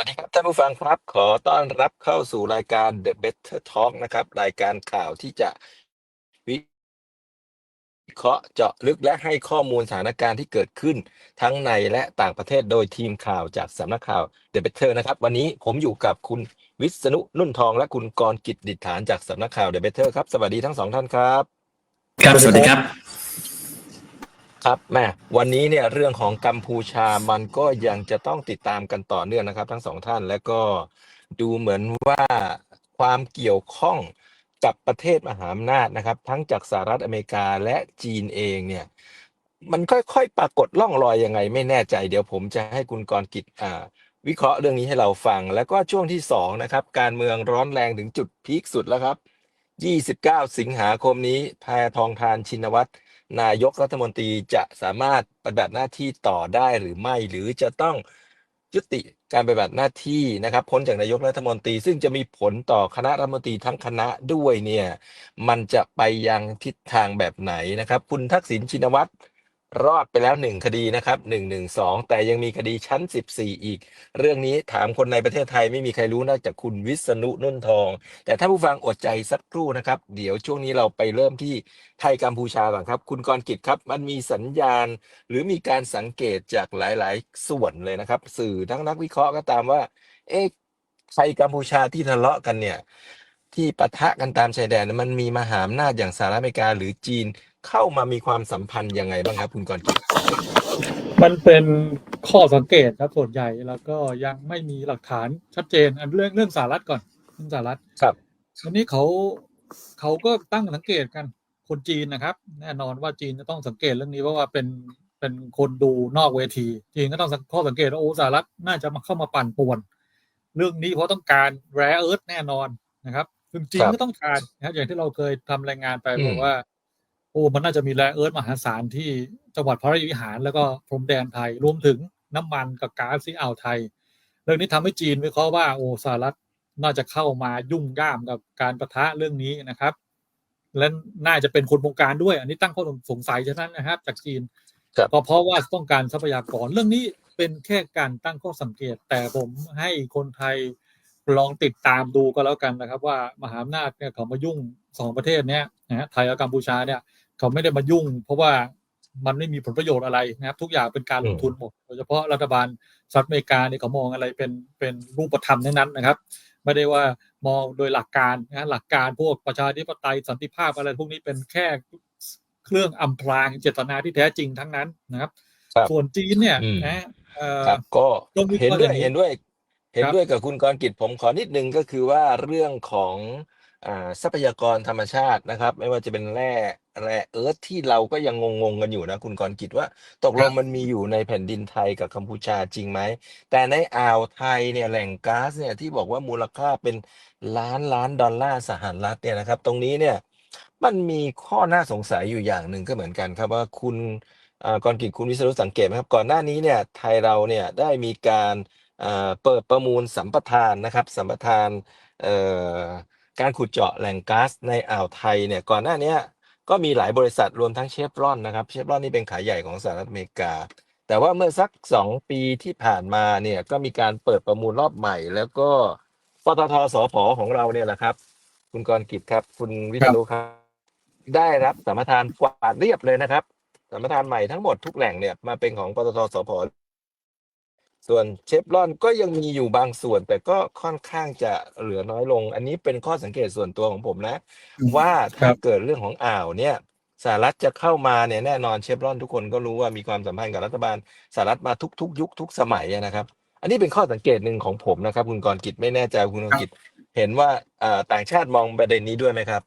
วัสดีครับท่านผู้ฟังครับ ขอต้อนรับเข้าสู่รายการ The Better Talk นะครับ รายการข่าวที่จะวิเคราะห์เจาะลึกและให้ข้อมูลสถานการณ์ที่เกิดขึ้น ทั้งในและต่างประเทศโดยทีมข่าวจากสำนักข่าว The Better นะครับ วันนี้ผมอยู่กับคุณวิษณุนุ่นทอง และคุณกรกิจดิษฐานจากสำนักข่าว The Better ครับ สวัสดีทั้งสองท่านครับ ครับสวัสดีครับ ครับแม่วันนี้เนี่ยเรื่องของกัมพูชามันก็ยังจะต้องติดตามกันต่อเนื่องนะครับ ทั้งสองท่านและก็ดูเหมือนว่าความเกี่ยวข้องกับประเทศมหาอำนาจนะครับ ทั้งจากสหรัฐอเมริกาและจีนเองเนี่ยมันค่อยๆ ปรากฏร่องรอยยังไง ไม่แน่ใจ เดี๋ยวผมจะให้คุณกรกิจอ่าวิเคราะห์เรื่องนี้ให้เราฟัง แล้วก็ช่วงที่สองนะครับ การเมืองร้อนแรงถึงจุดพีคสุดแล้วครับ 29 สิงหาคมนี้แพทองทานชินวัตร นายกรัฐมนตรีจะสามารถปฏิบัติหน้าที่ต่อได้หรือไม่ หรือจะต้องยุติการปฏิบัติหน้าที่นะครับพ้นจากนายกรัฐมนตรี ซึ่งจะมีผลต่อคณะรัฐมนตรีทั้งคณะด้วยเนี่ยมันจะไปยังทิศทางแบบไหนนะครับ คุณทักษิณชินวัตร รอดไปแล้วหนึ่งคดีนะครับหนึ่งหนึ่งสองแต่ยังมีคดีชั้นสิบสี่อีก เรื่องนี้ถามคนในประเทศไทยไม่มีใครรู้นอกจากคุณวิษณุนุ่นทอง แต่ถ้าผู้ฟังอดใจสักครู่นะครับ เดี๋ยวช่วงนี้เราไปเริ่มที่ไทยกัมพูชาก่อนครับ คุณกรกิจครับ มันมีสัญญาณ หรือมีการสังเกตจากหลาย ๆ ส่วนเลยนะครับ สื่อทั้งนักวิเคราะห์ก็ตามว่า เอ๊ะไทยกัมพูชาที่ทะเลาะกันเนี่ยที่ปะทะกันตามชายแดนมันมีมหาอำนาจอย่างสหรัฐอเมริกาหรือจีน เข้ามามีความสัมพันธ์ยังไงบ้างครับคุณกรกิจมันเป็นข้อสังเกตครับส่วนใหญ่แล้วก็ยังไม่มีหลักฐานชัดเจนอันเรื่องเรื่องสหรัฐก่อนเรื่องสหรัฐครับอันนี้เขาเขาก็ตั้งสังเกตกันคนจีนนะครับ แน่นอนว่าจีนจะต้องสังเกตเรื่องนี้เพราะว่าเป็นเป็นคนดูนอกเวที จีนก็ต้องข้อสังเกตว่าโอ้สหรัฐน่าจะมาเข้ามาปั่นป่วน เรื่องนี้เพราะต้องการแรเอิร์ธแน่นอนนะครับซึ่งจีนก็ต้องการนะครับอย่างที่เราเคยทำรายงานไปบอกว่าโอ้มันน่าจะมีแร่เอิร์ธมหาศาลที่จังหวัดพระราชวิหาร แล้วก็พรมแดนไทยรวมถึงน้ำมันกับก๊าซที่อ่าวไทย เรื่องนี้ทำให้จีนวิเคราะห์ว่าโอ้สหรัฐน่าจะเข้ามายุ่งย่ามกับการประทะเรื่องนี้นะครับ และน่าจะเป็นคนบงการด้วย อันนี้ตั้งข้อสงสัยฉะนั้นนะครับ จากจีนครับก็เพราะว่าต้องการทรัพยากรเรื่องนี้เป็นแค่การตั้งข้อสังเกต แต่ผมให้คนไทยลองติดตามดูก็แล้วกันนะครับ ว่ามหาอำนาจเนี่ยเขามายุ่งสองประเทศเนี้ยนะฮะไทยกับกัมพูชาเนี่ย เขาไม่ได้มายุ่ง เพราะว่ามันไม่มีผลประโยชน์อะไรนะครับ ทุกอย่างเป็นการลงทุนหมดโดยเฉพาะรัฐบาลสหรัฐอเมริกาเนี่ยเขามองอะไรเป็นเป็นรูปธรรมทั้งนั้นนะครับ ไม่ได้ว่ามองโดยหลักการนะหลักการพวกประชาธิปไตยสันติภาพอะไรพวกนี้เป็นแค่เครื่องอำพรางเจตนาที่แท้จริงทั้งนั้นนะครับครับส่วนจีนเนี่ยอืมนะเอ่อครับก็ต้องวิเคเห็นราะห์ด้วยอย่างนี้เห็นด้วยเห็นครับด้วยกับคุณกรกิจผมขอนิดนึงก็คือว่าเรื่องของอ่า ทรัพยากรธรรมชาตินะครับ ไม่ว่าจะเป็นแร่แร่เอิร์ธที่เราก็ยังงงๆกันอยู่นะ คุณกรกิจว่าตกลงมันมีอยู่ในแผ่นดินไทยกับกัมพูชาจริงไหม แต่ในอ่าวไทยเนี่ยแหล่งก๊าซเนี่ยที่บอกว่ามูลค่าเป็นล้านล้านดอลลาร์สหรัฐเนี่ยนะครับ ตรงนี้เนี่ยมันมีข้อน่าสงสัยอยู่อย่างหนึ่งก็เหมือนกันครับว่าคุณอ่ากรกิจคุณวิศรุสังเกตไหมครับก่อนหน้านี้เนี่ยไทยเราเนี่ยได้มีการอ่าเปิดประมูลสัมปทานนะครับสัมปทานเอ่อ การขุดเจาะแหล่งก๊าซในอ่าวไทยเนี่ยก่อนหน้านี้ก็มีหลายบริษัทรวมทั้งเชฟรอนนะครับเชฟรอนนี่เป็นขายใหญ่ของสหรัฐอเมริกา แต่ว่าเมื่อสักสองปีที่ผ่านมาเนี่ยก็มีการเปิดประมูลรอบใหม่ แล้วก็ปตทสผของเราเนี่ยแหละครับ คุณกรกิจครับ คุณวิศรุครับ ได้รับสัมปทานกวาดเรียบเลยนะครับสัมปทานใหม่ทั้งหมดทุกแหล่งเนี่ยมาเป็นของปตทสพ ส่วนเชฟรอนก็ยังมีอยู่บางส่วนแต่ก็ค่อนข้างจะเหลือน้อยลง อันนี้เป็นข้อสังเกตส่วนตัวของผมนะ ว่าถ้าครับเกิดเรื่องของอ่าวเนี่ยสหรัฐจะเข้ามาเนี่ยแน่นอนเชฟรอนทุกคนก็รู้ว่ามีความสัมพันธ์กับรัฐบาลสหรัฐมาทุกๆ ยุคทุกสมัยอะนะครับ อันนี้เป็นข้อสังเกตหนึ่งของผมนะครับ คุณกรกิจไม่แน่ใจคุณกรกิจเห็นว่าอ่าต่างชาติมองประเด็นนี้ด้วยไหมครับ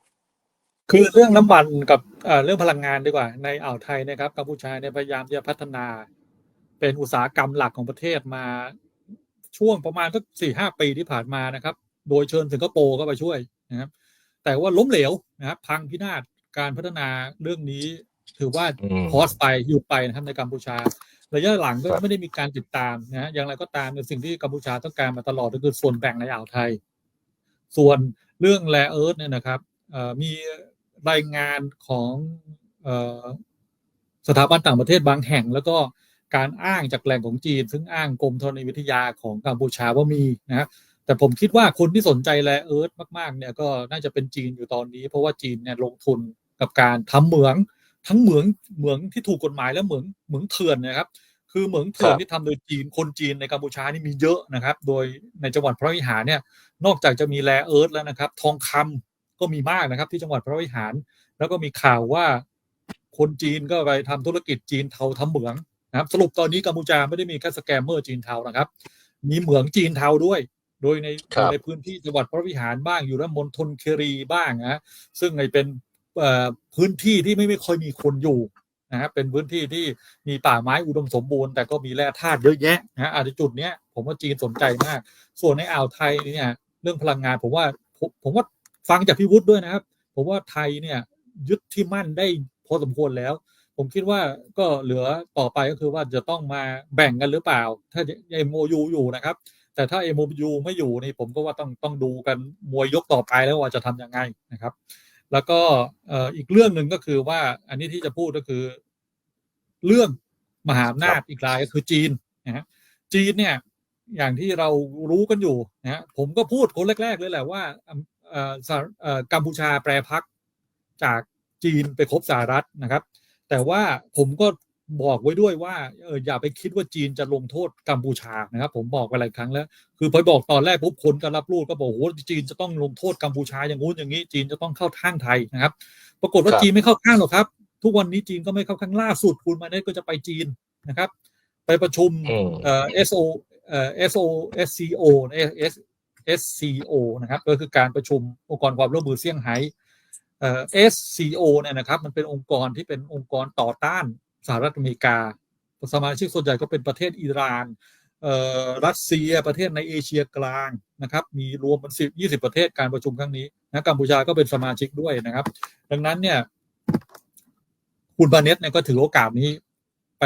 คือเรื่องน้ำมันกับเอ่อเรื่องพลังงานดีกว่าในอ่าวไทยนะครับกัมพูชาเนี่ยพยายามที่จะพัฒนา เป็นอุตสาหกรรมหลักของประเทศมาช่วงประมาณสักสี่ห้าปีที่ผ่านมานะครับ โดยเชิญสิงคโปร์เข้าไปช่วยนะครับ แต่ว่าล้มเหลวนะครับ พังพินาศการพัฒนาเรื่องนี้ถือว่าอืมพอสไปหยุดไปนะครับในกัมพูชาระยะหลังก็ครับไม่ได้มีการติดตามนะฮะอย่างไรก็ตามในสิ่งที่กัมพูชาต้องการมาตลอดก็คือส่วนแบ่งในอ่าวไทย ส่วนเรื่องแรเอิร์ธเนี่ยนะครับเอ่อมีรายงานของเอ่อสถาบันต่างประเทศบางแห่ง แล้วก็ การอ้างจากแหล่งของจีน ซึ่งอ้างกรมธรณีวิทยาของกัมพูชาว่ามีนะครับแต่ผมคิดว่าคนที่สนใจแร่เอิร์ธมากๆเนี่ยก็น่าจะเป็นจีนอยู่ตอนนี้ เพราะว่าจีนเนี่ยลงทุนกับการทำเหมืองทั้งเหมืองเหมืองที่ถูกกฎหมายและเหมืองเหมืองเถื่อนนะครับคือเหมืองเถื่อนครับที่ทำโดยจีนคนจีนในกัมพูชานี่มีเยอะนะครับ โดยในจังหวัดพระวิหารเนี่ยนอกจากจะมีแร่เอิร์ธแล้วนะครับ ทองคำก็มีมากนะครับ ที่จังหวัดพระวิหาร แล้วก็มีข่าวว่าคนจีนก็ไปทำธุรกิจจีนเทาทำเหมือง นะครับสรุปตอนนี้กัมพูชาไม่ได้มีแค่สแกมเมอร์จีนเทานะครับ มีเหมืองจีนเทาด้วย โดยในครับในพื้นที่จังหวัดพระวิหารบ้างอยู่แล้วมณฑลเครีบ้างนะซึ่งไอเป็นเอ่อพื้นที่ที่ไม่ไม่ค่อยมีคนอยู่นะครับเป็นพื้นที่ที่มีป่าไม้อุดมสมบูรณ์แต่ก็มีแร่ธาตุเยอะแยะนะฮะอาจจะจุดเนี้ยผมว่าจีนสนใจมาก ส่วนในอ่าวไทยเนี่ยเรื่องพลังงานผมว่าผมผมว่าฟังจากพี่วุฒิด้วยนะครับ ผมว่าไทยเนี่ยยึดที่มั่นได้พอสมควรแล้ว ผมคิดว่าก็เหลือต่อไปก็คือว่าจะต้องมาแบ่งกันหรือเปล่า ถ้า MOU อยู่นะครับ แต่ถ้า MOU ไม่อยู่นี่ผมก็ว่าต้องต้องดูกันมวยยกต่อไปแล้วว่าจะทำยังไงนะครับ แล้วก็เอ่ออีกเรื่องหนึ่งก็คือว่าอันนี้ที่จะพูดก็คือ เรื่องมหาอำนาจอีกรายก็คือจีนนะฮะจีนเนี่ยอย่างที่เรารู้กันอยู่นะฮะผมก็พูดคนแรก ๆ เลยแหละว่าเอ่อสหเอ่อกัมพูชาแปรพักจากจีนไปคบสหรัฐนะครับ แต่ว่าผมก็บอกไว้ด้วยว่าเอออย่าไปคิดว่าจีนจะลงโทษกัมพูชานะครับ ผมบอกไปหลายครั้งแล้ว คือพอบอกตอนแรกปุ๊บคนก็รับรู้ก็บอกโอ้โหจีนจะต้องลงโทษกัมพูชาอย่างงู้นอย่างนี้ จีนจะต้องเข้าข้างไทยนะครับ ปรากฏว่าครับจีนไม่เข้าข้างหรอกครับ ทุกวันนี้จีนก็ไม่เข้าข้างล่าสุดคุณมาเนตก็จะไปจีนนะครับ ไปประชุมอืมเอ่อ SO เอ่อ SO SCO นะ S SCO นะครับก็คือการประชุมองค์กรความร่วมมือเซี่ยงไฮ้ เอ่อ SCO เนี่ยนะครับมันเป็นองค์กรที่เป็นองค์กรต่อต้านสหรัฐอเมริกา สมาชิกส่วนใหญ่ก็เป็นประเทศอิหร่านเอ่อรัสเซียประเทศในเอเชียกลางนะครับมีรวมมันสิบยี่สิบประเทศการประชุมครั้งนี้นะกัมพูชาก็เป็นสมาชิกด้วยนะครับ ดังนั้นเนี่ยคุณบาเนตเนี่ยก็ถือโอกาสนี้ไป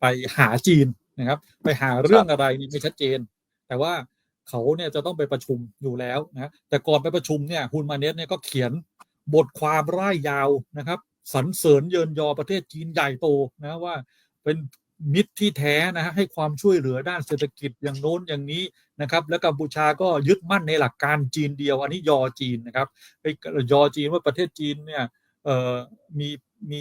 ไปหาจีนนะครับ ไปหาเรื่องอะไรนี่ไม่ชัดเจน แต่ว่า เขาเนี่ยจะต้องไปประชุมอยู่แล้วนะแต่ก่อนไปประชุมเนี่ยคุณมาเนตเนี่ยก็เขียนบทความร่ายยาวนะครับสรรเสริญเยินยอประเทศจีนใหญ่โตนะว่าเป็นมิตรที่แท้นะฮะให้ความช่วยเหลือด้านเศรษฐกิจอย่างโน้นอย่างนี้นะครับ แล้วกัมพูชาก็ยึดมั่นในหลักการจีนเดียว อันนี้ยอจีนนะครับไปยอจีนว่าประเทศจีนเนี่ยเอ่อมีมี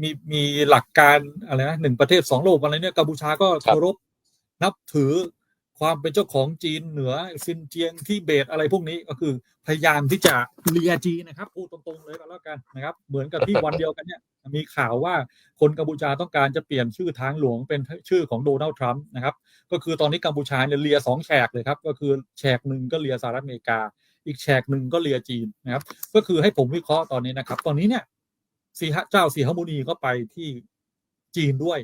มีมีหลักการอะไรนะหนึ่งประเทศสองโลกอะไรเนี่ยกัมพูชาก็เคารพนับถือ ความเป็นเจ้าของจีนเหนือซินเจียงที่เบตอะไรพวกนี้ก็คือพยายามที่จะเลียจีนนะครับพูดตรงๆเลยก็แล้วกันนะครับ เหมือนกับที่วันเดียวกันเนี่ยมีข่าวว่าคนกัมพูชาต้องการจะเปลี่ยนชื่อทางหลวงเป็นชื่อของโดนัลด์ทรัมป์นะครับ ก็คือตอนนี้กัมพูชาเนี่ยเลียสองแฉกเลยครับก็คือแฉกหนึ่งก็เลียสหรัฐอเมริกา อีกแฉกหนึ่งก็เลียจีนนะครับ ก็คือให้ผมวิเคราะห์ตอนนี้นะครับ ตอนนี้เนี่ยสีหะเจ้าสีหมุนีก็ไปที่จีนด้วย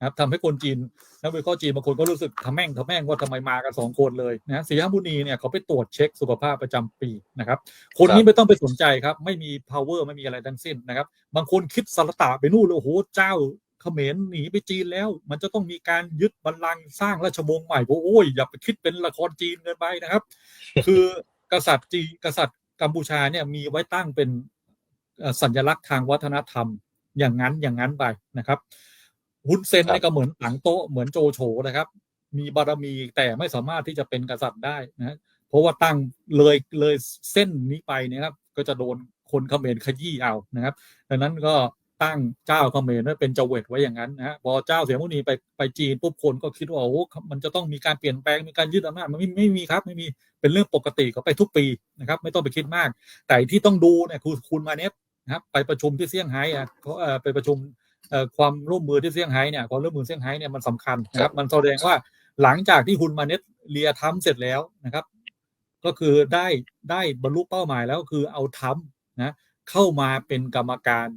นะครับทำให้คนจีนนักวิเคราะห์จีนบางคนก็รู้สึกทำแม่งทำแม่งว่าทำไมมากันสองคนเลยนะสีหมุนีเนี่ยเขาไปตรวจเช็คสุขภาพประจำปีนะครับ คนนี้ไม่ต้องไปสนใจครับ ไม่มี power ไม่มีอะไรทั้งสิ้นนะครับ บางคนคิดสารตะไปนู่นเลยโอ้โหเจ้าเขมรหนีไปจีนแล้ว มันจะต้องมีการยึดบัลลังก์สร้างราชวงศ์ใหม่โอ้ยอย่าไปคิดเป็นละครจีนเกินไปนะครับ คือกษัตริย์จีนกษัตริย์กัมพูชาเนี่ยมีไว้ตั้งเป็นเอ่อสัญลักษณ์ทางวัฒนธรรมอย่างนั้นอย่างนั้นไปนะครับ ฮุนเซนครับเนี่ยก็เหมือนหลังโต๊ะเหมือนโจโฉนะครับ มีบารมีแต่ไม่สามารถที่จะเป็นกษัตริย์ได้นะเพราะว่าตั้งเลยเลยเส้นนี้ไปเนะครับ ก็จะโดนคนเขมรขยี้เอานะครับ ดังนั้นก็ตั้งเจ้าเขมรไว้เป็นเจาเวตไว้อย่างนั้นนะฮะพอเจ้าเสียมุนีไปไปจีนปุ๊บคนก็คิดว่าโอ้โหมันจะต้องมีการเปลี่ยนแปลงมีการยึดอำนาจมันไม่ไม่มีครับไม่มีเป็นเรื่องปกติเขาไปทุกปีนะครับ ไม่ต้องไปคิดมาก แต่ที่ต้องดูเนี่ยคือคุณมาเนตนะครับ ไปประชุมที่เซี่ยงไฮ้อะเขาเอ่อไปประชุมเอ่อ ความร่วมมือที่เซี่ยงไฮ้เนี่ยความร่วมมือเซี่ยงไฮ้เนี่ยมันสำคัญนะครับ มันแสดงว่าหลังจากที่คุณมาเนตเลียทำเสร็จแล้วนะครับ ก็คือได้ได้บรรลุเป้าหมายแล้วก็คือเอาทรัมป์นะเข้ามาเป็นกรรมการ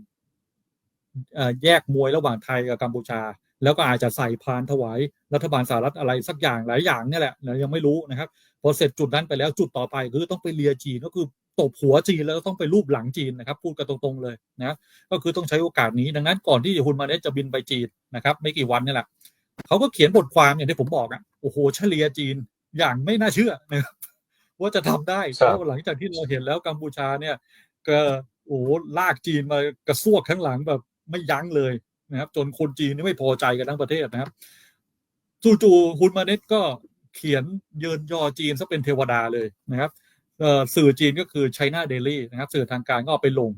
เอ่อแยกมวยระหว่างไทยกับกัมพูชา แล้วก็อาจจะใส่พานถวายรัฐบาลสหรัฐอะไรสักอย่างหลายอย่างเนี่ยแหละเรายังไม่รู้นะครับพอเสร็จจุดนั้นไปแล้วจุดต่อไปคือต้องไปเลียจีนก็คือ ตบหัวจีนแล้วต้องไปรูปหลังจีนนะครับ พูดกันตรงๆเลยนะก็คือต้องใช้โอกาสนี้ดังนั้นก่อนที่คุณมาเนตจะบินไปจีนนะครับไม่กี่วันนี่แหละเขาก็เขียนบทความอย่างที่ผมบอกอะโอ้โหเฉลี่ยจีนอย่างไม่น่าเชื่อนะครับว่าจะทำได้ครับเพราะหลังจากที่เราเห็นแล้วกัมพูชาเนี่ยก็โอ้โหลากจีนมากระซวกข้างหลังแบบไม่ยั้งเลยนะครับ จนคนจีนนี่ไม่พอใจกันทั้งประเทศนะครับจู่ๆฮุนมาเน็ตก็เขียนเยินยอจีนซะเป็นเทวดาเลยนะครับเอ่อ สื่อจีนก็คือ China Daily นะครับ สื่อทางการก็เอาไปลง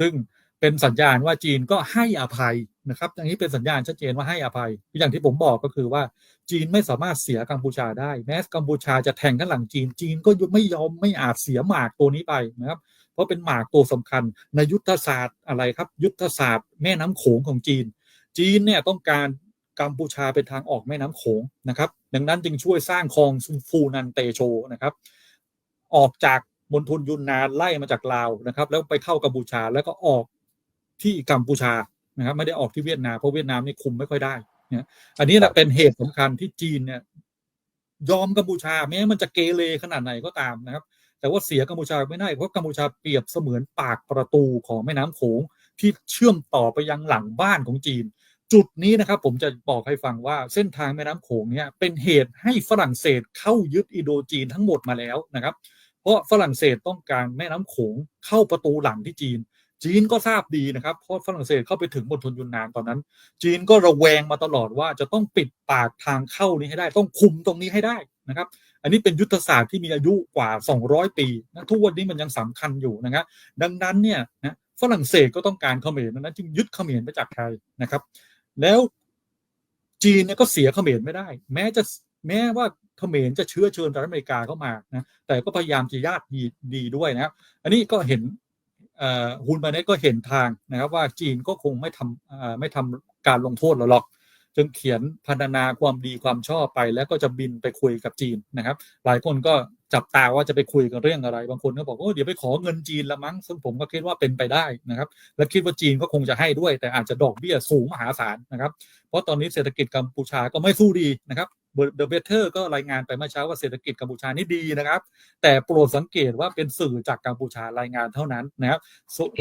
ซึ่งเป็นสัญญาณว่าจีนก็ให้อภัยนะครับอย่างนี้เป็นสัญญาณชัดเจนว่าให้อภัย อย่างที่ผมบอกก็คือว่าจีนไม่สามารถเสียกัมพูชาได้ แม้กัมพูชาจะแทงข้างหลังจีน จีนก็ไม่ยอมไม่อาจเสียหมากตัวนี้ไปนะครับ เพราะเป็นหมากตัวสำคัญในยุทธศาสตร์อะไรครับ ยุทธศาสตร์แม่น้ำโขงของจีน จีนเนี่ยต้องการกัมพูชาเป็นทางออกแม่น้ำโขงนะครับ ดังนั้นจึงช่วยสร้างคลองซุนฟูนันเตโชนะครับ ออกจากมณฑลยุนนานไล่มาจากลาวนะครับ แล้วไปเข้ากัมพูชาแล้วก็ออกที่กัมพูชานะครับไม่ได้ออกที่เวียดนามเพราะเวียดนามนี่คุมไม่ค่อยได้นะอันนี้แหละเป็นเหตุสำคัญที่จีนเนี่ยยอมกัมพูชาแม้มันจะเกเรขนาดไหนก็ตามนะครับ แต่ว่าเสียกัมพูชาไม่ได้เพราะกัมพูชาเปรียบเสมือนปากประตูของแม่น้ำโขงที่เชื่อมต่อไปยังหลังบ้านของจีน จุดนี้นะครับ ผมจะบอกให้ฟังว่าเส้นทางแม่น้ำโขงเนี่ยเป็นเหตุให้ฝรั่งเศสเข้ายึดอินโดจีนทั้งหมดมาแล้วนะครับ เพราะฝรั่งเศสต้องการแม่น้ำโขงเข้าประตูหลังที่จีน จีนก็ทราบดีนะครับเพราะฝรั่งเศสเข้าไปถึงมณฑลยุนนานตอนนั้น จีนก็ระแวงมาตลอดว่าจะต้องปิดปากทางเข้านี้ให้ได้ ต้องคุมตรงนี้ให้ได้นะครับ อันนี้เป็นยุทธศาสตร์ที่มีอายุกว่า 200 ปีนะทุกวันนี้มันยังสำคัญอยู่นะครับดังนั้นเนี่ยนะฝรั่งเศสก็ต้องการเขมรดังนั้นจึงยึดเขมรไปจากไทยนะครับ แล้วจีนเนี่ยก็เสียเขมรไม่ได้ แม้จะ แม้ว่าเขมรจะเชื้อเชิญสหรัฐอเมริกาเข้ามานะแต่ก็พยายามจะญาติดีดีด้วยนะครับอันนี้ก็เห็นฮุนมาเนตก็เห็นทางนะครับว่าจีนก็คงไม่ทำไม่ทำการลงโทษเราหรอกจึงเขียนพันธนาความดีความชอบไป แล้วก็จะบินไปคุยกับจีนนะครับ หลายคนก็จับตาว่าจะไปคุยกันเรื่องอะไร บางคนก็บอกว่าเดี๋ยวไปขอเงินจีนละมั้ง ซึ่งผมก็คิดว่าเป็นไปได้นะครับ และคิดว่าจีนก็คงจะให้ด้วย แต่อาจจะดอกเบี้ยสูงมหาศาลนะครับ เพราะตอนนี้เศรษฐกิจกัมพูชาก็ไม่สู้ดีนะครับ เดอะเบเทอร์ก็รายงานไปเมื่อเช้าว่าเศรษฐกิจกัมพูชานี่ดีนะครับ แต่โปรดสังเกตว่าเป็นสื่อจากกัมพูชารายงานเท่านั้นนะครับ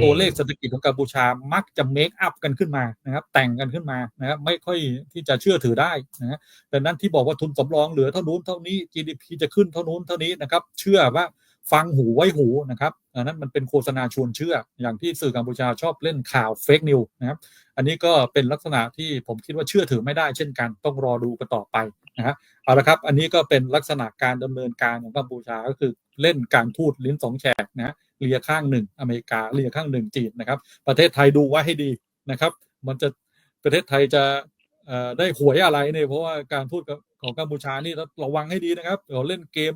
ตัวเลขเศรษฐกิจของกัมพูชามักจะเมคอัพกันขึ้นมานะครับ แต่งกันขึ้นมานะครับไม่ค่อยที่จะเชื่อถือได้นะดังนั้นที่บอกว่าทุนสำรองเหลือเท่านู้นเท่านี้ GDP จะขึ้นเท่านู้นเท่านี้นะครับ เชื่อว่า ฟังหูไว้หูนะครับอันนั้นมันเป็นโฆษณาชวนเชื่อ อย่างที่สื่อกัมพูชาชอบเล่นข่าวเฟกนิวนะครับ อันนี้ก็เป็นลักษณะที่ผมคิดว่าเชื่อถือไม่ได้เช่นกัน ต้องรอดูกันต่อไปนะฮะเอาละครับ อันนี้ก็เป็นลักษณะการดำเนินการของกัมพูชาก็คือเล่นการทูตลิ้นสองแฉกนะเลียข้างหนึ่งอเมริกาเลียข้างหนึ่งจีนนะครับ ประเทศไทยดูไว้ให้ดีนะครับ มันจะประเทศไทยจะได้หวยอะไรเนี่ยเพราะว่าการทูตของกัมพูชานี่ระวังให้ดีนะครับเราเล่นเกม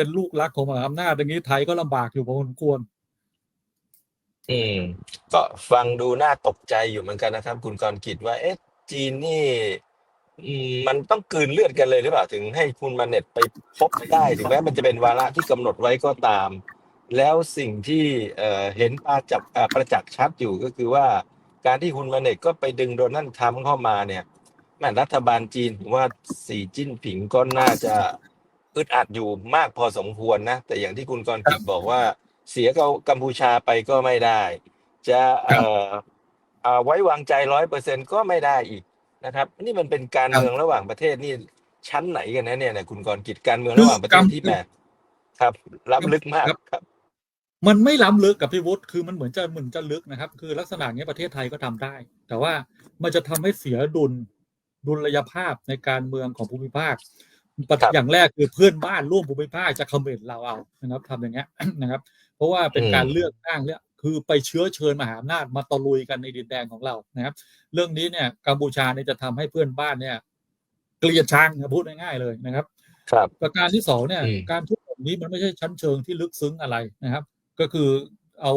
เป็นลูกรักของมหาอำนาจอย่างนี้ไทยก็ลำบากอยู่พอสมควร อืมก็ฟังดูน่าตกใจอยู่เหมือนกันนะครับ คุณกรกิจว่า เอ๊ะ จีนนี่อืมมันต้องกลืนเลือดกันเลยหรือเปล่าถึงให้คุณมาเน็ตไปพบได้ถึงแม้มันจะเป็นวาระที่กำหนดไว้ก็ตาม แล้วสิ่งที่เอ่อเห็นปาจับประจักษ์ชัดอยู่ก็คือว่า การที่คุณมาเน็ตก็ไปดึงโดนัลด์ทรัมป์เข้ามาเนี่ยแม่รัฐบาลจีนผมว่าสีจิ้นผิงก็น่าจะ อึดอัดอยู่มากพอสมควรนะ แต่อย่างที่คุณกรกิจบอกว่า เสียกัมพูชาไปก็ไม่ได้ จะเอ่อเอาไว้วางใจร้อยเปอร์เซ็นก็ไม่ได้อีกนะครับ นี่มันเป็นการเมืองระหว่างประเทศนี่ชั้นไหนกันนะเนี่ยนะคุณกรกิจการเมืองระหว่างประเทศที่แบบครับล้ำลึกมากครับมันไม่ล้ำลึกกับพี่วุฒิคือมันเหมือนจะเหมือนจะลึกนะครับ คือลักษณะนี้ประเทศไทยก็ทำได้ แต่ว่ามันจะทำให้เสียดุลดุลยภาพในการเมืองของภูมิภาค อย่างแรกคือเพื่อนบ้านร่วมภูมิภาคจะคอมเมนต์เราเอานะครับทำอย่างเงี้ยนะครับ เพราะว่าเป็นการเลือกตั้งเนี่ยคือไปเชื้อเชิญมหาอำนาจมาตะลุยกันในดินแดนของเรานะครับ เรื่องนี้เนี่ยกัมพูชาเนี่ยจะทำให้เพื่อนบ้านเนี่ยเกลียดชังพูดง่ายๆเลยนะครับ ครับประการที่สองเนี่ยการทุบแบบนี้มันไม่ใช่ชั้นเชิงที่ลึกซึ้งอะไรนะครับ ก็คือเอา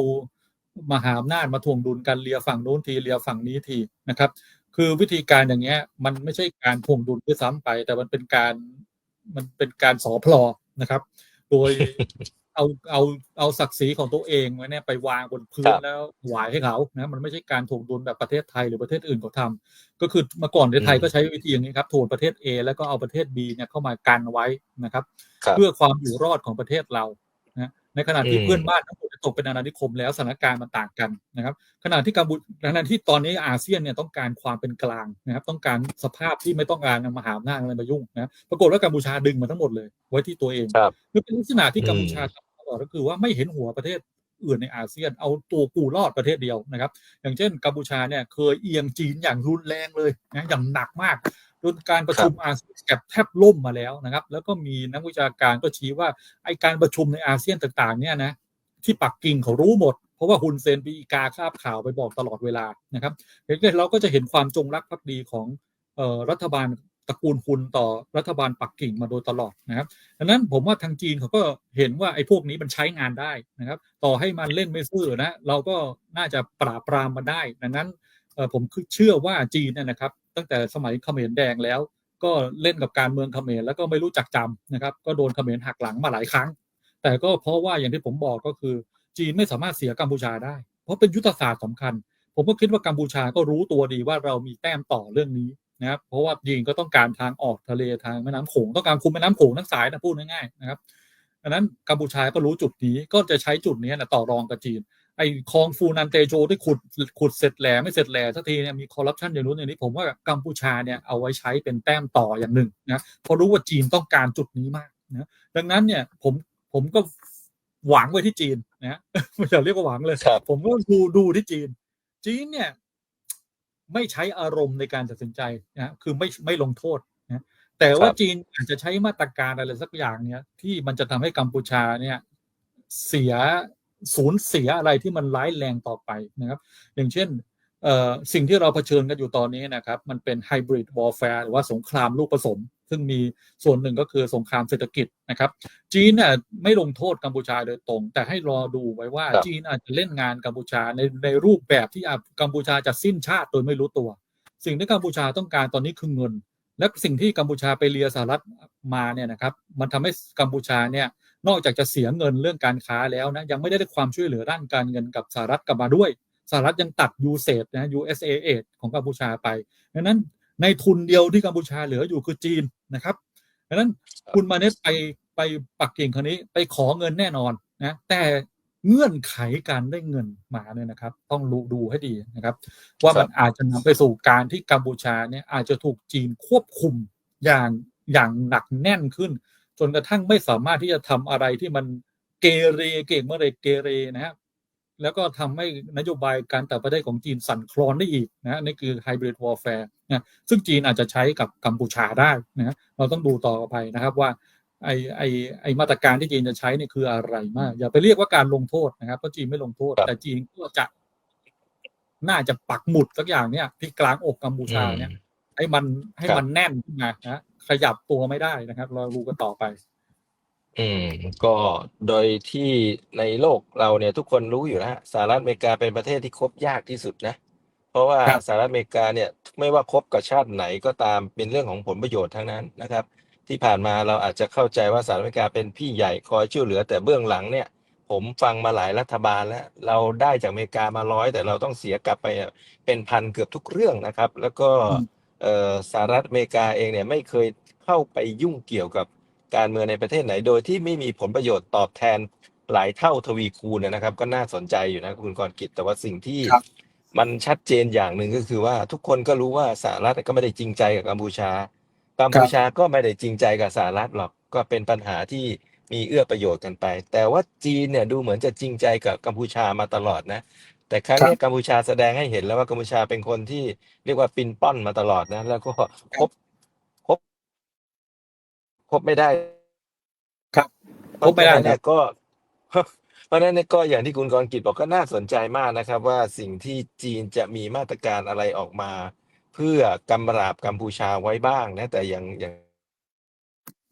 มหาอำนาจมาทวงดุลกันเลียฝั่งโน้นทีเลียฝั่งนี้ทีนะครับ คือวิธีการอย่างเงี้ยมันไม่ใช่การทวงดุลด้วยซ้ำไป แต่มันเป็นการ มันเป็นการสอพลอนะครับ โดยเอาเอาเอาศักดิ์ศรีของตัวเองไว้เนี่ยไปวางบนพื้นแล้วหวายให้เขานะมันไม่ใช่การถ่วงดุลแบบประเทศไทยหรือประเทศอื่นเขาทาก็คือเมื่อก่อนในไทยก็ใช้วิธีอย่างนี้ครับถ่วงประเทศ A แล้วก็เอาประเทศ B เนี่ยเข้ามากันไว้นะครับ เพื่อความอยู่รอดของประเทศเรานะ ในขณะที่เพื่อนบ้านทั้งหมดตกเป็นอาณานิคมแล้วสถานการณ์มันต่างกันนะครับขณะที่กัมพูขณะที่ตอนนี้อาเซียนเนี่ยต้องการความเป็นกลางนะครับ ต้องการสภาพที่ไม่ต้องการมหาอำนาจอะไรมายุ่งนะปรากฏว่ากัมพูชาดึงมาทั้งหมดเลย ไว้ที่ตัวเองคือเป็นลักษณะที่กัมพูชาทำตลอดก็คือว่าไม่เห็นหัวประเทศอื่นในอาเซียนเอาตัวกูรอดประเทศเดียวนะครับ อย่างเช่นกัมพูชาเนี่ยเคยเอียงจีนอย่างรุนแรงเลยนะอย่างหนักมาก จนการประชุมอาเซียนแกับแทบล่มมาแล้วนะครับ แล้วก็มีนักวิชาการก็ชี้ว่าไอการประชุมในอาเซียนต่างๆ เนี่ยนะที่ปักกิ่งเขารู้หมด เพราะว่าฮุนเซนปีอีกาคาบข่าวไปบอกตลอดเวลานะครับเห็นเราก็จะเห็นความจงรักภักดีของเอ่อรัฐบาลตระกูลฮุนต่อรัฐบาลปักกิ่งมาโดยตลอดนะครับดังนั้นผมว่าทางจีนเขาก็เห็นว่าไอ้พวกนี้มันใช้งานได้นะครับ ต่อให้มันเล่นไม่ซื่อนะ เราก็น่าจะปราบปรามมันได้ ดังนั้นเอ่อ ผมเชื่อว่าจีนเนี่ยนะครับ ตั้งแต่สมัยเขมรแดงแล้ว ก็เล่นกับการเมืองเขมรแล้วก็ไม่รู้จักจำนะครับ ก็โดนเขมรหักหลังมาหลายครั้ง แต่ก็เพราะว่าอย่างที่ผมบอกก็คือ จีนไม่สามารถเสียกัมพูชาได้ เพราะเป็นยุทธศาสตร์สำคัญ ผมก็คิดว่ากัมพูชาก็รู้ตัวดีว่าเรามีแต้มต่อเรื่องนี้นะครับเพราะว่าจีนก็ต้องการทางออกทะเลทางแม่น้ำโขงต้องการคุมแม่น้ำโขงทั้งสายนะพูดง่ายๆนะครับดังนั้นกัมพูชาก็รู้จุดนี้ก็จะใช้จุดนี้นะต่อรองกับจีน ไอ้คลองฟูนันเตโจที่ขุดขุดเสร็จแหล่ไม่เสร็จแหล่สักทีเนี่ยมีคอร์รัปชันอย่างนู้นอย่างนี้ผมว่ากัมพูชาเนี่ยเอาไว้ใช้เป็นแต้มต่ออย่างหนึ่งนะเพราะรู้ว่าจีนต้องการจุดนี้มากนะดังนั้นเนี่ยผมผมก็หวังไว้ที่จีนนะไม่อยากเรียกว่าหวังเลยครับผมก็ดูดูที่จีน จีนเนี่ย ไม่ใช้อารมณ์ในการตัดสินใจนะคือไม่ไม่ลงโทษนะแต่ว่าครับจีนอาจจะใช้มาตรการอะไรสักอย่างเนี่ย ที่มันจะทำให้กัมพูชาเนี่ย เสีย สูญเสียอะไรที่มันร้ายแรงต่อไปนะครับ อย่างเช่นเอ่อสิ่งที่เราเผชิญกันอยู่ตอนนี้นะครับ มันเป็นไฮบริดวอลแฟร์หรือว่าสงครามลูกผสม ซึ่งมีส่วนหนึ่งก็คือสงครามเศรษฐกิจนะครับ จีนน่ะไม่ลงโทษกัมพูชาโดยตรง แต่ให้รอดูไว้ว่าครับจีนอาจจะเล่นงานกัมพูชาในในรูปแบบที่อาจกัมพูชาจะสิ้นชาติโดยไม่รู้ตัว สิ่งที่กัมพูชาต้องการตอนนี้คือเงิน และสิ่งที่กัมพูชาไปเลียสหรัฐมาเนี่ยนะครับ มันทำให้กัมพูชาเนี่ย นอกจากจะเสียเงินเรื่องการค้าแล้วนะยังไม่ได้ความช่วยเหลือด้านการเงินกับสหรัฐกลับมาด้วยสหรัฐยังตัด u s a i d นะ USAID ของกัมพูชาไปดังนั้นในทุนเดียวที่กัมพูชาเหลืออยู่คือจีนนะครับดังนั้นคุณมาเนตไปไปปักกิ่งคนนี้ไปขอเงินแน่นอนนะแต่เงื่อนไขการได้เงินมาเนี่ยนะครับ ต้องรู้ดูให้ดีนะครับ ว่ามันอาจจะนำไปสู่การที่กัมพูชาเนี่ยอาจจะถูกจีนควบคุมอย่างอย่างหนักแน่นขึ้น จนกระทั่งไม่สามารถที่จะทำอะไรที่มันเกเรเก่งเมื่อไรเกเรนะครับแล้วก็ทำให้นโยบายการต่างประเทศของจีนสั่นคลอนได้อีกนะนี่คือไฮบริดวอลแฟร์นะซึ่งจีนอาจจะใช้กับกัมพูชาได้นะเราต้องดูต่อไปนะครับว่าไอไอไอมาตรการที่จีนจะใช้นี่คืออะไรมาก อย่าไปเรียกว่าการลงโทษนะครับเพราะจีนไม่ลงโทษครับแต่จีนก็จะ น่าจะปักหมุดสักอย่างเนี่ยที่กลางอกกัมพูชาเนี่ย ให้มันให้ครับมันแน่นขึ้นมานะ ขยับตัวไม่ได้นะครับเราดูกันต่อไป อืม ก็โดยที่ในโลกเราเนี่ยทุกคนรู้อยู่แล้วฮะสหรัฐอเมริกาเป็นประเทศที่คบยากที่สุดนะ เพราะว่าครับ สหรัฐอเมริกาเนี่ยไม่ว่าคบกับชาติไหนก็ตามเป็นเรื่องของผลประโยชน์ทั้งนั้นนะครับ ที่ผ่านมาเราอาจจะเข้าใจว่าสหรัฐอเมริกาเป็นพี่ใหญ่คอยช่วยเหลือแต่เบื้องหลังเนี่ย ผมฟังมาหลายรัฐบาลแล้ว เราได้จากอเมริกามาร้อยแต่เราต้องเสียกลับไปเป็นพันเกือบทุกเรื่องนะครับ แล้วก็อืมเอ่อ สหรัฐอเมริกาเองเนี่ยไม่เคยเข้าไปยุ่งเกี่ยวกับการเมืองในประเทศไหน โดยที่ไม่มีผลประโยชน์ตอบแทนหลายเท่าทวีคูณนะครับ ก็น่าสนใจอยู่นะคุณกรกิจแต่ว่าสิ่งที่มันชัดเจนอย่างหนึ่งก็คือว่าทุกคนก็รู้ว่าสหรัฐก็ไม่ได้จริงใจกับกัมพูชา กัมพูชาก็ไม่ได้จริงใจกับสหรัฐหรอกก็เป็นปัญหาที่มีเอื้อประโยชน์กันไป แต่ว่าจีนเนี่ยดูเหมือนจะจริงใจกับกัมพูชามาตลอดนะ แต่ครั้งนี้กัมพูชาแสดงให้เห็นแล้วว่ากัมพูชาเป็นคนที่เรียกว่าปินป้อนมาตลอดนะ แล้วก็คบคบคบไม่ได้ ครับคบไม่ได้เพราะฉะนั้นครัเนี่บ ยก็ เพราะฉะนั้นเนี่ยก็อย่างที่คุณกรณ์กิจบอกก็น่าสนใจมากนะครับ ว่าสิ่งที่จีนจะมีมาตรการอะไรออกมา เพื่อกำราบกัมพูชาไว้บ้างนะ แต่อย่างอย่าง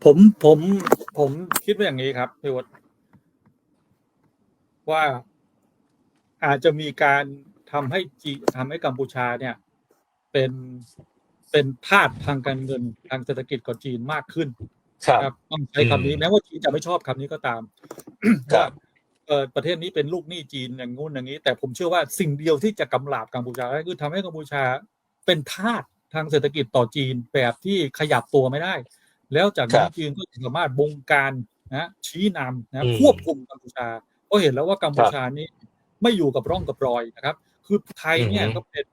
ผมผมผมคิดว่าอย่างนี้ครับพี่วัดว่า อาจจะมีการทำให้จีทำให้กัมพูชาเนี่ยเป็นเป็นทาสทางการเงินทางเศรษฐกิจของจีนมากขึ้นครับครับต้องใช้คำนี้อืมแม้ว่าจีนจะไม่ชอบคำนี้ก็ตามครับว่าเออประเทศนี้เป็นลูกหนี้จีนอย่างงู้นอย่างนี้ แต่ผมเชื่อว่าสิ่งเดียวที่จะกำราบกัมพูชาได้คือทำให้กัมพูชาเป็นทาสทางเศรษฐกิจต่อจีนแบบที่ขยับตัวไม่ได้ แล้วจากนั้คนรับจีนก็สามารถบงการนะชี้นำนะอืมควบคุมกัมพูชาเพราะเห็นแล้วว่ากัมพูชานี่ ไม่อยู่กับร่องกับรอยนะครับ คือไทยเนี่ยอือฮึก็เป็น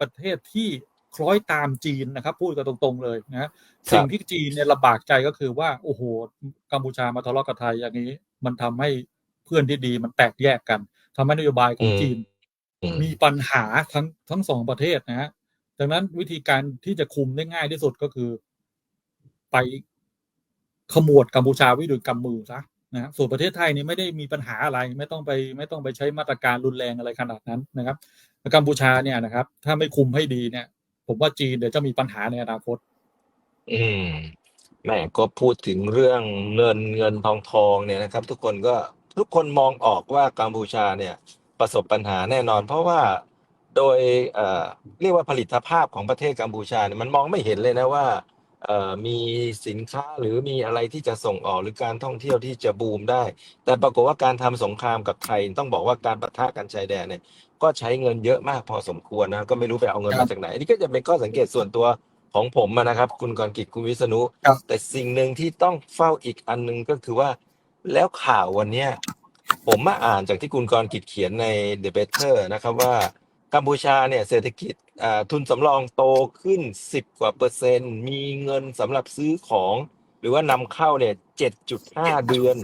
ประเทศที่คล้อยตามจีนนะครับ พูดกันตรงๆเลยนะบสิ่งที่จีนเนี่ยลำบากใจก็คือว่าโอ้โหกัมพูชามาทะเลาะกับไทยอย่างนี้ มันทำให้เพื่อนที่ดีมันแตกแยกกันทำให้นโยบายของอืมจีนอืมมีปัญหาทั้งทั้งสองประเทศนะฮะดังนั้นวิธีการที่จะคุมได้ง่ายที่สุดก็คือ ไปขมวดกัมพูชาไว้โดยกำมือซะ นะส่วนประเทศไทยนี่ไม่ได้มีปัญหาอะไร ไม่ต้องไปไม่ต้องไปใช้มาตรการรุนแรงอะไรขนาดนั้นนะครับกัมพูชาเนี่ยนะครับ ถ้าไม่คุมให้ดีเนี่ย ผมว่าจีนเดี๋ยวจะมีปัญหาในอนาคต อืมแหม่ก็พูดถึงเรื่องเงินเงินทองทองเนี่ยนะครับ ทุกคนก็ทุกคนมองออกว่ากัมพูชาเนี่ย ประสบปัญหาแน่นอน เพราะว่าโดยเอ่อเรียกว่าผลิตภาพของประเทศกัมพูชาเนี่ยมันมองไม่เห็นเลยนะว่า มีสินค้าหรือมีอะไรที่จะส่งออกหรือการท่องเที่ยวที่จะบูมได้ แต่ปรากฏว่าการทำสงครามกับไทยต้องบอกว่าการปะทะกันชายแดนเนี่ยก็ใช้เงินเยอะมากพอสมควรนะก็ไม่รู้ไปเอาเงินครัมาบจากไหนอันนี่ก็จะเป็นข้อสังเกตส่วนตัวของผมอะนะครับ คุณกรกิจคุณวิษณุครับแต่สิ่งหนึ่งที่ต้องเฝ้าอีกอันหนึงก็คือว่า แล้วข่าววันเนี้ยผมมาอ่านจากที่คุณกรกิจเขียนใน The Better นะครับว่า กัมพูชาเนี่ยเศรษฐกิจอ่าทุนสำรองโตขึ้น 10 กว่าเปอร์เซ็นต์ มีเงินสำหรับซื้อของ หรือว่านำเข้าเนี่ย 7.5 เดือน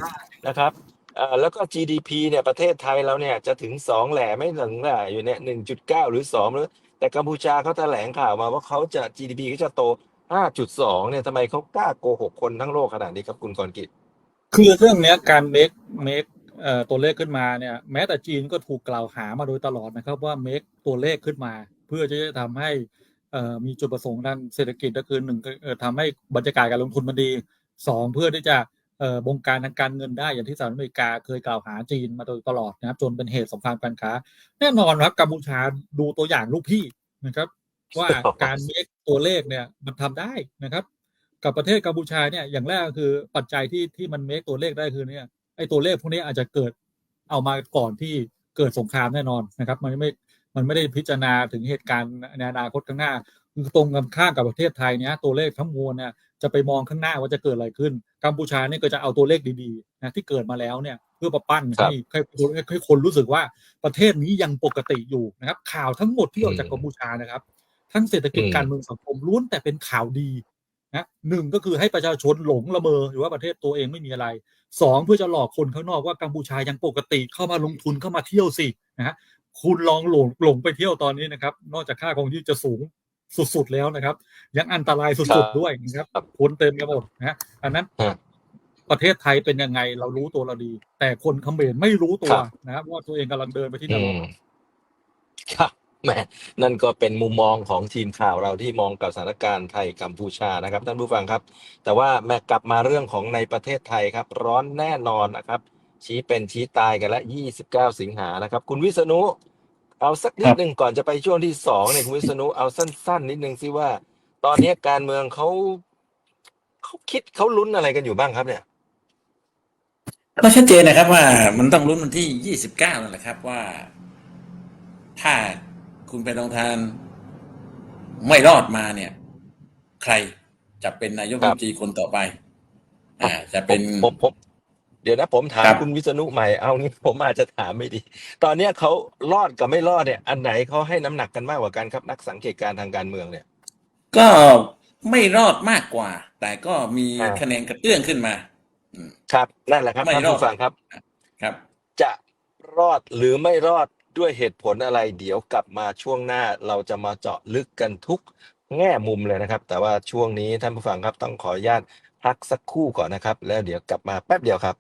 นะครับอ่าแล้วก็ GDP เนี่ยประเทศไทยเราเนี่ยจะถึง 2 แหล่ไม่ถึงแหล่อยู่เนี่ย 1.9 หรือ2หรือแต่กัมพูชาเขาแถลงข่าวมาว่าเขาจะ GDP ก็จะโต 5.2 เนี่ยทำไมเขากล้าโกหกคนทั้งโลกขนาดนี้ครับคุณกรกิจ คือเรื่องเนี้ยการเมคเมคเอ่อ ตัวเลขขึ้นมาเนี่ยแม้แต่จีนก็ถูกกล่าวหามาโดยตลอดนะครับว่าเมคตัวเลขขึ้นมา เพื่อที่จะทำให้เอ่อมีจุดประสงค์ด้านเศรษฐกิจก็คือหนึ่งก็เอ่อทำให้บรรยากาศการลงทุนมันดีสองเพื่อที่จะเอ่อบงการทางการเงินได้อย่างที่สหรัฐอเมริกาเคยกล่าวหาจีนมาโดยตลอดนะครับ จนเป็นเหตุสงครามการค้า แน่นอนครับกัมพูชาดูตัวอย่างลูกพี่นะครับ ว่าการเมคตัวเลขเนี่ยมันทำได้นะครับ กับประเทศกัมพูชาเนี่ยอย่างแรกก็คือปัจจัยที่ที่มันเมคตัวเลขได้คือเนี่ย ไอ้ตัวเลขพวกนี้อาจจะเกิดเอามาก่อนที่เกิดสงครามแน่นอนนะครับ มันไม่ มันไม่ได้พิจารณาถึงเหตุการณ์ในอนาคตข้างหน้าคือตรงกันข้ามกับประเทศไทยเนี่ยตัวเลขทั้งมวลเนี่ยจะไปมองข้างหน้าว่าจะเกิดอะไรขึ้น กัมพูชาเนี่ยก็จะเอาตัวเลขดีๆนะที่เกิดมาแล้วเนี่ยเพื่อมาปั้นครับให้ให้คนให้คนรู้สึกว่าประเทศนี้ยังปกติอยู่นะครับ ข่าวทั้งหมดที่ออกจากอืมกัมพูชานะครับ ทั้งเศรษฐกิจอืมการเมืองสังคมล้วนแต่เป็นข่าวดี นะหนึ่งก็คือให้ประชาชนหลงละเมอหรือว่าประเทศตัวเองไม่มีอะไรสองเพื่อจะหลอกคนข้างนอกว่ากัมพูชายังปกติเข้ามาลงทุนเข้ามาเที่ยวสินะฮะคุณลองหลงหลงไปเที่ยวตอนนี้นะครับ นอกจากค่าครองชีพจะสูงสุดๆแล้วนะครับ ยังอันตรายครัสุดบๆด้วยนะครับครับคนเต็มไปหมดนะฮะอันนั้นฮะประเทศไทยเป็นยังไงเรารู้ตัวเราดี แต่คนเขมรไม่รู้ตัวครับนะครับว่าตัวเองกำลังเดินไปที่นอืรกมครับ แหมนั่นก็เป็นมุมมองของทีมข่าวเราที่มองกับสถานการณ์ไทยกัมพูชานะครับท่านผู้ฟังครับ แต่ว่าแม่กลับมาเรื่องของในประเทศไทยครับ ร้อนแน่นอนนะครับ ชี้เป็นชี้ตายกันละ 29 สิงหานะครับ คุณวิษณุเอาสักนิดหนึ่งก่อนจะไปช่วงที่สองเนี่ยคุณวิษณุเอาสั้น ๆ นิดนึงสิว่า ตอนนี้การเมืองเขาเขาคิดเขาลุ้นอะไรกันอยู่บ้างครับเนี่ยก็ชัดเจนนะครับว่ามันต้องลุ้นวันที่ 29นั่นแหละครับว่าถ้า คุณเป็นรองทาน ไม่รอดมาเนี่ย ใครจะเป็นนายกรัฐมนตรีคนต่อไป อ่า จะเป็น ผมผมผมเดี๋ยวนะผมถามครับ คุณวิษณุใหม่เอางี้ผมอาจจะถามไม่ดี ตอนเนี้ยเขารอดกับไม่รอดเนี่ย อันไหนเขาให้น้ำหนักกันมากกว่ากันครับนักสังเกตการณ์ทางการเมืองเนี่ย ก็ไม่รอดมากกว่า แต่ก็มีอ่า คะแนนกระเตื้องขึ้นมาอืมครับนั่นแหละครับไม่ท่านรอด ผู้ฟังครับ ครับ จะรอดหรือไม่รอด ด้วยเหตุผลอะไรเดี๋ยวกลับมาช่วงหน้าเราจะมาเจาะลึกกันทุกแง่มุมเลยนะครับ แต่ว่าช่วงนี้ท่านผู้ฟังครับต้องขออนุญาตพักสักครู่ก่อนนะครับ แล้วเดี๋ยวกลับมาแป๊บเดียวครับ